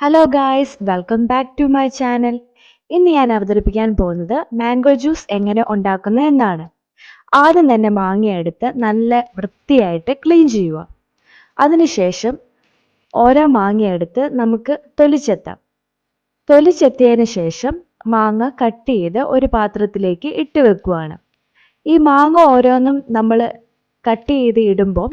Hello guys welcome back to my channel ഇന്ന് ഞാൻ അവതരിപ്പിക്കാൻ പോകുന്നത് മാംഗോ ജ്യൂസ് എങ്ങനെ ഉണ്ടാക്കുന്നത് എന്നാണ്. ആദ്യം തന്നെ മാങ്ങയെടുത്ത് നല്ല വൃത്തിയായിട്ട് ക്ലീൻ ചെയ്യുക. അതിനുശേഷം ഓരോ മാങ്ങയെടുത്ത് നമുക്ക് തൊലിച്ചെത്താം. തൊലിച്ചെത്തിയതിന് ശേഷം മാങ്ങ കട്ട് ചെയ്ത് ഒരു പാത്രത്തിലേക്ക് ഇട്ട് വെക്കുകയാണ് ഈ മാങ്ങ ഓരോന്നും നമ്മൾ കട്ട് ചെയ്ത് ഇടുമ്പോൾ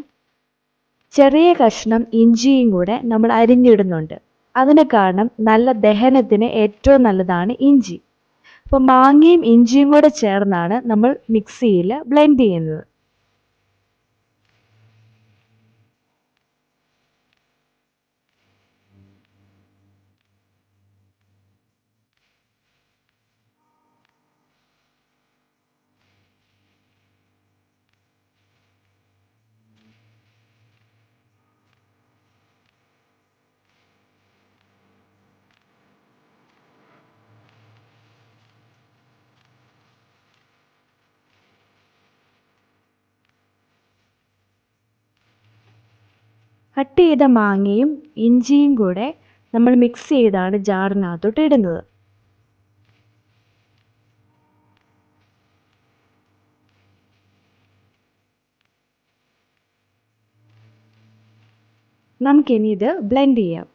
ചെറിയ കഷ്ണം ഇഞ്ചിയും കൂടെ നമ്മൾ അരിഞ്ഞിടുന്നുണ്ട്. അതിന് കാരണം നല്ല ദഹനത്തിന് ഏറ്റവും നല്ലതാണ് ഇഞ്ചി. അപ്പോൾ മാങ്ങയും ഇഞ്ചിയും കൂടെ ചേർന്നാണ് നമ്മൾ മിക്സിയിൽ ബ്ലെൻഡ് ചെയ്യുന്നത്. കട്ട് ചെയ്ത മാങ്ങയും ഇഞ്ചിയും കൂടെ നമ്മൾ മിക്സ് ചെയ്താണ് ജാറിനകത്തോട്ട് ഇടുന്നത്. നമുക്കിനി ഇത് ബ്ലെൻഡ് ചെയ്യാം.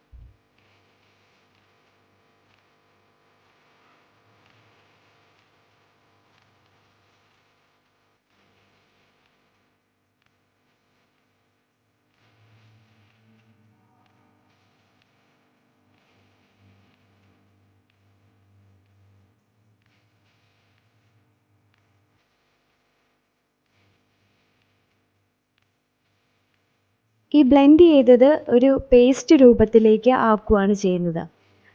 ഈ ബ്ലെൻഡ് ചെയ്തത് ഒരു പേസ്റ്റ് രൂപത്തിലേക്ക് ആക്കുകയാണ് ചെയ്യുന്നത്.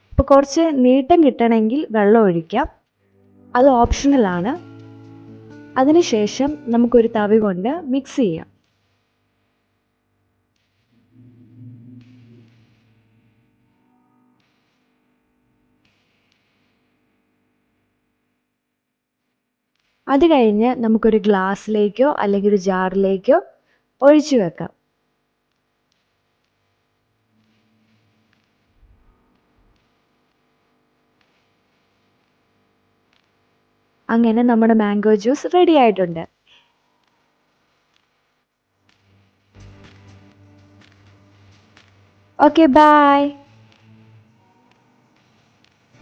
അപ്പോൾ കുറച്ച് നീട്ടം കിട്ടണമെങ്കിൽ വെള്ളം ഒഴിക്കാം. അത് ഓപ്ഷണലാണ് അതിനുശേഷം നമുക്കൊരു തവി കൊണ്ട് മിക്സ് ചെയ്യാം. അത് കഴിഞ്ഞ് നമുക്കൊരു ഗ്ലാസ്സിലേക്കോ അല്ലെങ്കിൽ ഒരു ജാറിലേക്കോ ഒഴിച്ചു വെക്കാം. അങ്ങനെ നമ്മുടെ മാംഗോ ജ്യൂസ് റെഡി ആയിട്ടുണ്ട്. Okay bye